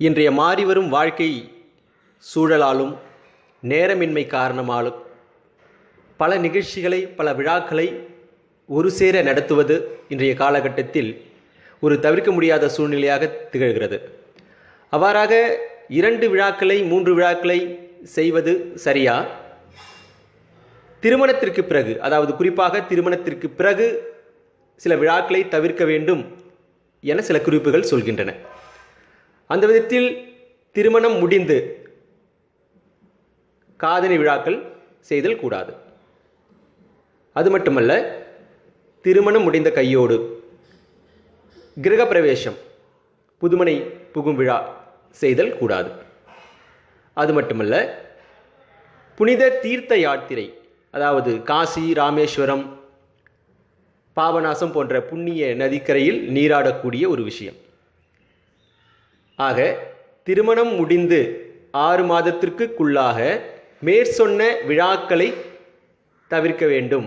இன்றைய மாறிவரும் வாழ்க்கை சூழலாலும் நேரமின்மை காரணமாலும் பல நிகழ்ச்சிகளை பல விழாக்களை ஒரு சேர நடத்துவது இன்றைய காலகட்டத்தில் ஒரு தவிர்க்க முடியாத சூழ்நிலையாக திகழ்கிறது. அவ்வாறாக இரண்டு விழாக்களை மூன்று விழாக்களை செய்வது சரியா? திருமணத்திற்கு பிறகு அதாவது குறிப்பாக திருமணத்திற்கு பிறகு சில விழாக்களை தவிர்க்க வேண்டும் என சில குறிப்புகள் சொல்கின்றன. அந்த விதத்தில் திருமணம் முடிந்து காதணி விழாக்கள் செய்தல் கூடாது. அது மட்டுமல்ல திருமணம் முடிந்த கையோடு கிரகப்பிரவேசம் புதுமனை புகும் விழா செய்தல் கூடாது. அது மட்டுமல்ல புனித தீர்த்த யாத்திரை அதாவது காசி ராமேஸ்வரம் பாபநாசம் போன்ற புண்ணிய நதிக்கரையில் நீராடக்கூடிய ஒரு விஷயம். ஆக திருமணம் முடிந்து ஆறு மாதத்திற்குள்ளாக மேற்சொன்ன விழாக்களை தவிர்க்க வேண்டும்.